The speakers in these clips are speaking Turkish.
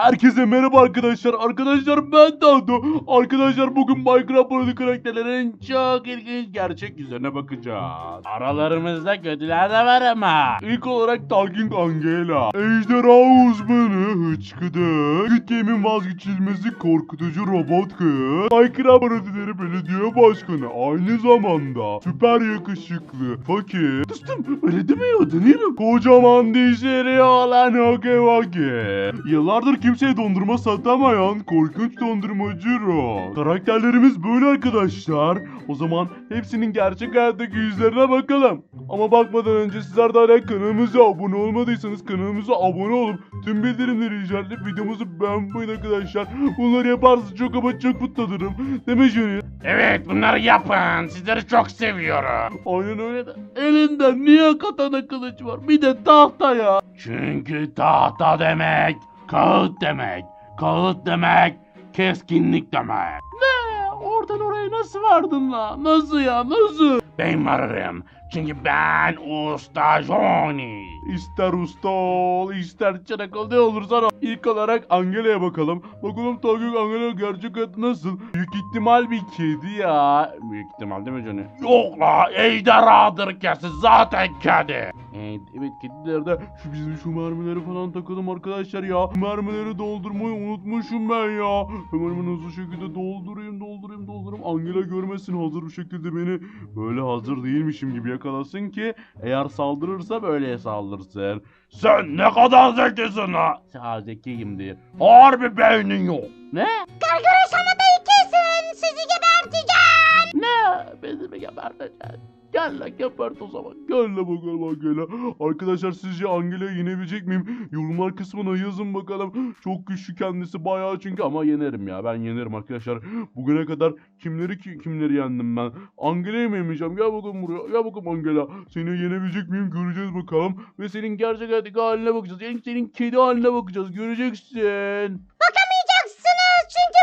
Herkese merhaba arkadaşlar. Arkadaşlar ben Dado. Arkadaşlar bugün Minecraft oyunu karakterlerin çok ilginç gerçek yüzlerine bakacağız. Aralarımızda kötüler de var ama. İlk olarak Talking Angela, Ejderha Uzmanı, Hıçkıdı, Good Game'in vazgeçilmezi korkutucu robot kız, Minecraft Parodileri Belediye Başkanı, aynı zamanda süper yakışıklı, fakir, dostum öyle deme ya Danilo. Kocaman dişleri olan Wage. Yıllardır kimseye dondurma satamayan korkunç dondurmacı Ro. Karakterlerimiz böyle arkadaşlar. O zaman hepsinin gerçek hayattaki yüzlerine bakalım. Ama bakmadan önce sizler de hala kanalımıza abone olmadıysanız kanalımıza abone olup tüm bildirimleri işaretleyip videomuzu beğenmeyin arkadaşlar. Bunları yaparsanız çok ama çok mutlu olurum. Değil mi Johnny? Evet bunları yapın. Sizleri çok seviyorum. Aynen öyle de. Elinde niye katana kılıç var? Bir de tahta ya. Çünkü tahta demek kağıt demek. Kağıt demek keskinlik demek. Ne? Oradan oraya nasıl vardın la? Nasıl ya? Nasıl? Ben varırım. Çünkü ben Usta Johnny. İster usta ol, ister çırak ol ne olursan ol. İlk olarak Angela'ya bakalım. Bakalım Tagük Angela gerçek adı nasıl? Büyük ihtimal bir kedi ya. Büyük ihtimal değil mi Johnny? Yok la ejderhadır kesin zaten kedi. Ee, evet kedilerde şu bizim şu mermileri falan takalım arkadaşlar ya. Mermileri doldurmayı unutmuşum ben ya. Hemen hemen hızlı şekilde doldurayım doldurayım doldurayım. Angela görmesin hazır bir şekilde beni böyle hazır değilmişim gibi yakalasın ki eğer saldırırsa böyle saldırsın. Sen ne kadar zekisin ha. Sağ zekiyim diye. Harbi beynin yok. Ne? Gargara sana da kesin. Sizi geberteceğim. Ne? Beni mi geberteceksin? Gel lan gebert o zaman. Gel la bakalım Angela. Arkadaşlar sizce Angela'yı yenebilecek miyim? Yorumlar kısmına yazın bakalım. Çok güçlü kendisi bayağı çünkü ama yenerim ya. Ben yenerim arkadaşlar. Bugüne kadar kimleri ki- kimleri yendim ben? Angela'yı mı yeneceğim? Gel bakalım buraya. Gel bakalım Angela. Seni yenebilecek miyim? Göreceğiz bakalım. Ve senin gerçek hayattaki haline bakacağız. Yani senin kedi haline bakacağız. Göreceksin. Bakamayacaksınız. Çünkü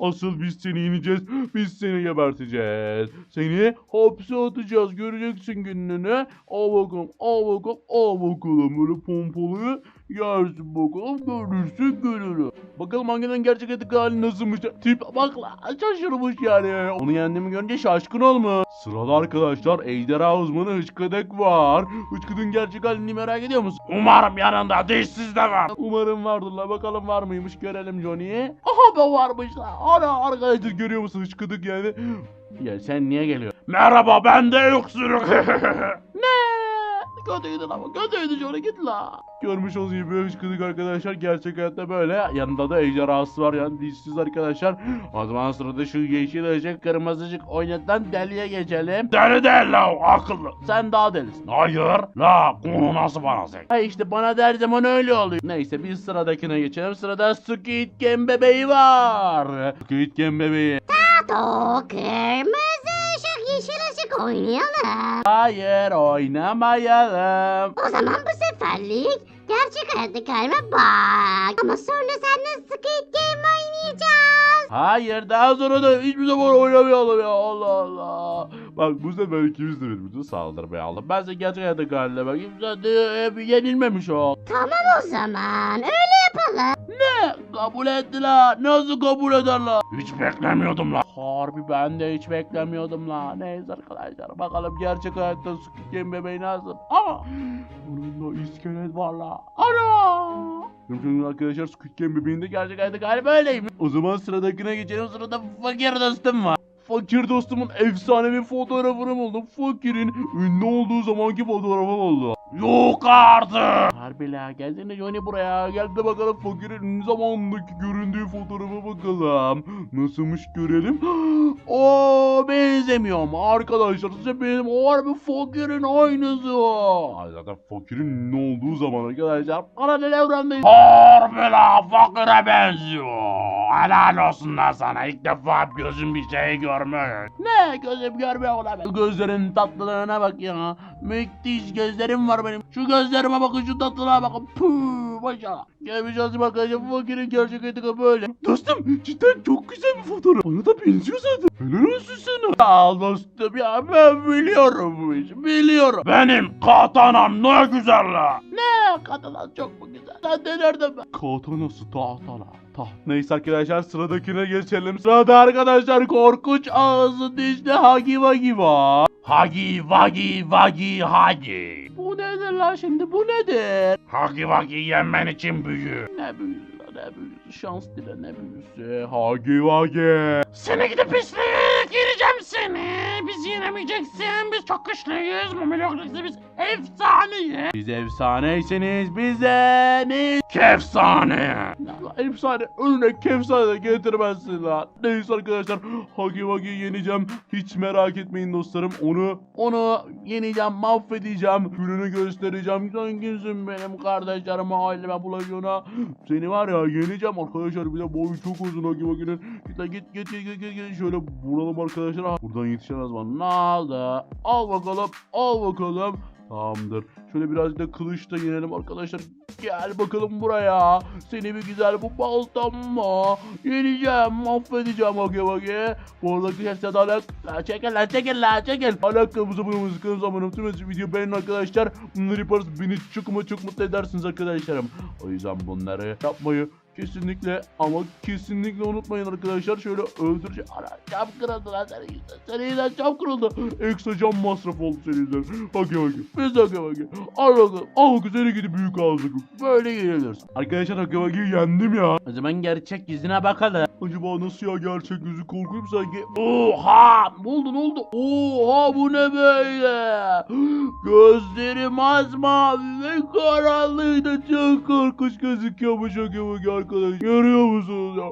Asıl biz seni yeneceğiz. Biz seni geberteceğiz. Seni hapse atacağız. Göreceksin gününü. Al bakalım. Al bakalım. Al bakalım. Böyle pompalıyı yersin bakalım. Görürsün gününü. Bakalım hanginin gerçek etik hali nasılmış. Tip bak la şaşırmış yani. Onu yendiğimi görünce şaşkın olmuş. Sırada arkadaşlar ejderha uzmanı Hıçkıdık var. Hıçkıdık'ın gerçek halini merak ediyor musun? Umarım yanında dişsiz de var. Umarım vardır la bakalım var mıymış görelim Johnny. Aha da varmış la. Ana arkadaşlar görüyor musun hıçkıdık yani. Ya sen niye geliyorsun? Merhaba ben de öksürük. Ne? Kötüydü la bu kötüydü Johnny git la. Görmüş olduğunuz gibi hıçkıdık arkadaşlar gerçek hayatta böyle. Yanında da ejderhası var yani dişsiz arkadaşlar. O zaman sırada şu yeşil ışık kırmızıcık oynatan deliye geçelim. Deli değil la akıllı. Sen daha delisin. Hayır la konu nasıl bana zek? Ha işte bana da her zaman öyle oluyor. Neyse biz sıradakine geçelim. Sırada Squid Game bebeği var. Squid Game bebeği. Tato kırmızı ışık oynayalım. Hayır oynamayalım. O zaman bu seferlik gerçek hayattaki halime bak. Ama sonra seninle Squid Game oynayacağız. Hayır daha sonra da hiçbir zaman oynamayalım ya Allah Allah. Bak bu sefer ikimiz de birbirimize saldırmayalım. Ben size gerçek hayattaki haline bakayım. Sen de hep yenilmemiş ol. Tamam o zaman öyle. Ne? Kabul ettiler. Nasıl kabul ederler? Hiç beklemiyordum la. Harbi ben de hiç beklemiyordum la. Neyse arkadaşlar bakalım gerçek hayatta Squid Game bebeği nasıl? Aa! Bunun da iskelet var la. Ana! Şimdi arkadaşlar Squid Game bebeğinde gerçek hayatta galiba öyleymiş. O zaman sıradakine geçelim. Sırada fakir dostum var. Fakir dostumun efsanevi fotoğrafını buldum. Fakirin ünlü olduğu zamanki fotoğrafı oldu. Yok artık. Harbi la gelsene Johnny buraya. Gel de bakalım fakirin ünlü zamanındaki göründüğü fotoğrafa bakalım. Nasılmış görelim. Oo benzemiyorum arkadaşlar. Size benim harbi fakirin aynısı. Ay Zaten fakirin ünlü olduğu zaman arkadaşlar. Paralel evrendeyim. Harbi la fakire benziyor. Helal olsun lan sana ilk defa gözüm bir şey görmüş. Ne gözüm görmüyor. Şu gözlerin tatlılığına bak ya. Müthiş gözlerim var benim. Şu gözlerime bakın şu tatlılığa bakın. Başa. Gelmiş yazayım arkadaşlar fakirin gerçek etika böyle. Dostum cidden çok güzel bir fotoğraf. Bana da benziyor zaten. Helal olsun sana. Ya dostum ya ben biliyorum bu işi biliyorum. Benim katanam ne güzel la. Ne katanan çok mu güzel. Sen de nereden ben? Katanası tahtala. Taht. Neyse arkadaşlar sıradakine geçelim. Sırada arkadaşlar korkunç ağzı dişli Hagi Wagi var. Hagi vagi vagi hagi. Nedir lan şimdi bu nedir? Hagi vagi yemen için büyü. Ne büyüsü lan ne büyüsü şans dile ne büyüsü. Hagi Wagi. Seni gidip pislik gireceğim seni. Biz yenemeyeceksin. Biz çok güçlüyüz. Mameloklusu biz efsaneyiz. Biz efsaneyseniz bize ne? Kefsane. Efsane önüne kefsane de getirmezsin lan. Neyse arkadaşlar Hagi Wagi'yi yeneceğim. Hiç merak etmeyin dostlarım. Onu onu yeneceğim, mahvedeceğim. Gününü göstereceğim. Sen kimsin benim kardeşlerime, aileme bulaşığına. Seni var ya yeneceğim arkadaşlar. Bir de boyu çok uzun Hagi Wagi'nin. Git lan git git git git git. Şöyle vuralım arkadaşlar. Buradan yetişemez bana. Ne oldu? Al bakalım. Al bakalım. Tamamdır. Şöyle biraz da kılıç da yenelim arkadaşlar. Gel bakalım buraya. Seni bir güzel bu baltamla yeneceğim, mahvedeceğim Hagi Wagi. Bu arada arkadaşlar da alak... La çekil la çekil la çekil. Alakamızı bulmamız kanalımıza abone olmayı video beğenin arkadaşlar. Bunları yaparız beni çok ama çok mutlu edersiniz arkadaşlarım. O yüzden bunları yapmayı kesinlikle ama kesinlikle unutmayın arkadaşlar. Şöyle öldüreceğim. Ana cam kırıldı lan senin yüzünden. Senin yüzünden cam kırıldı. Ekstra cam masraf oldu senin yüzünden. Hagi Wagi. Biz Hagi Wagi. Al bakalım. Al seni gidip büyük ağzı. Böyle geliyorsun. Arkadaşlar Hagi Wagi'yi yendim ya. O zaman gerçek yüzüne bakalım. Acaba nasıl ya gerçek yüzü korkuyum sanki. Oha! Ne oldu ne oldu? Oha bu ne böyle? Gözlerim azmavi ve karanlıydı. Çok korkunç gözüküyormuş Hagi Wagi arkadaş. Görüyor musunuz ya?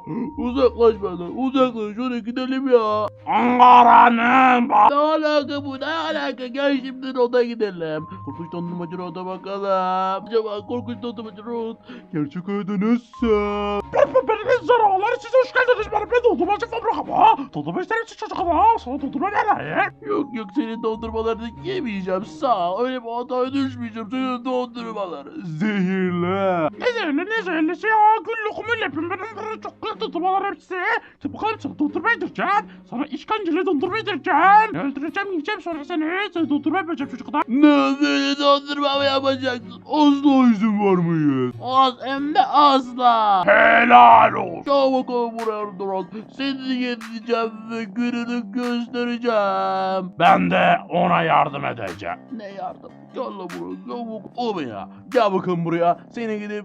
Uzaklaş benden uzaklaş. Şöyle gidelim ya. Ankara'nın Ne alaka bu ne alaka? Gel şimdi oda gidelim. Korkunç dondurmacı oda bakalım. Acaba korkunç dondurmacı rot. Gerçek hayatta nasıl? Benim zararlar size hoş geldiniz. Benim ben dondurmacı fabrikama. Dondurma ister misin çocuk ama? Sana dondurma nereye? Yok yok senin dondurmalarını yemeyeceğim. Sağ ol. Öyle bir hataya düşmeyeceğim. Senin dondurmaları. Zehirli. Ne zehirli ne zehirlisi ya? Gül lokumu lepim benim böyle çok güzel dondurmalar hepsi. Sen bakalım sana dondurma yedireceğim. Sana işkenceli dondurma yedireceğim. Öldüreceğim yiyeceğim sonra seni. Seni dondurma yapacağım çocuklar. Ne böyle dondurma mı yapacaksın? Asla izin vermeyiz. Az hem de asla. Helal olsun. Gel bakalım buraya Duran. Seni yeneceğim ve gününü göstereceğim. Ben de ona yardım edeceğim. Ne yardım? Gel lan buraya. Gel bakalım. Oğlum. Gel bakalım buraya. Seni gidip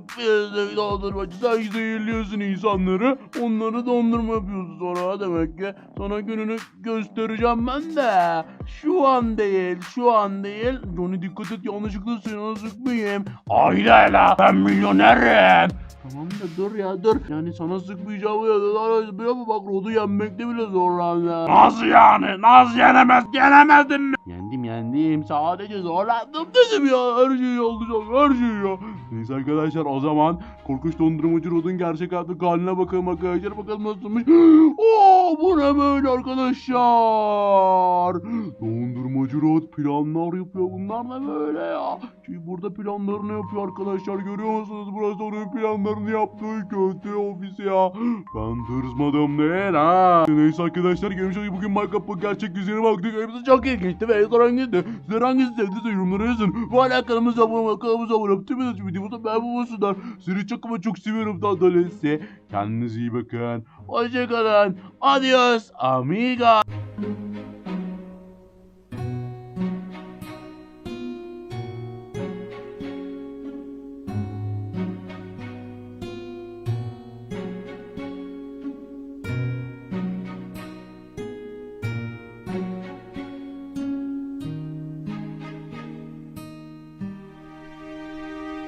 dondurmacı. Sen zehirliyorsun insanları. Onları dondurma yapıyorsun sonra demek ki. Sana gününü göstereceğim ben de. Şu an değil. Şu an değil. Johnny dikkat et yanlışlıkla seni sıkmayayım. Aileyle ben milyonerim. Tamam da dur ya dur. Yani sana sıkmayacağım ya. Biliyor musun? Bak Rod'u yenmekte bile zorlandı. Nasıl yani? Nasıl yenemez? Yenemedin mi? Yendim yendim. Sadece zorlandım dedim ya. Her şey olacak her şey ya. Neyse arkadaşlar o zaman korkunç dondurmacı Rod'un gerçek hayattaki haline bakalım arkadaşlar. Bakalım nasılmış. Oo bu ne böyle arkadaşlar. Dondurmacı Rod planlar yapıyor. Bunlar ne böyle ya? Şimdi burada planlarını yapıyor arkadaşlar. Görüyor musunuz? Burası onun planlarını yaptığı kötü ofis ya. Ben tırsmadım değil ha. Neyse arkadaşlar görmüş gibi bugün Minecraft'ın gerçek yüzüne baktık. Hepsi çok ilginçti ve en hangisi? Sizler hangisi sevdiyse yorumlara yazın. Bu hala kanalımıza abone olmayı, kanalımıza abone olmayı, tüm videomuzu ben bulmasınlar. Sizi çok ama çok seviyorum dolayısıyla. Kendinize iyi bakın. Hoşçakalın. Adios amiga.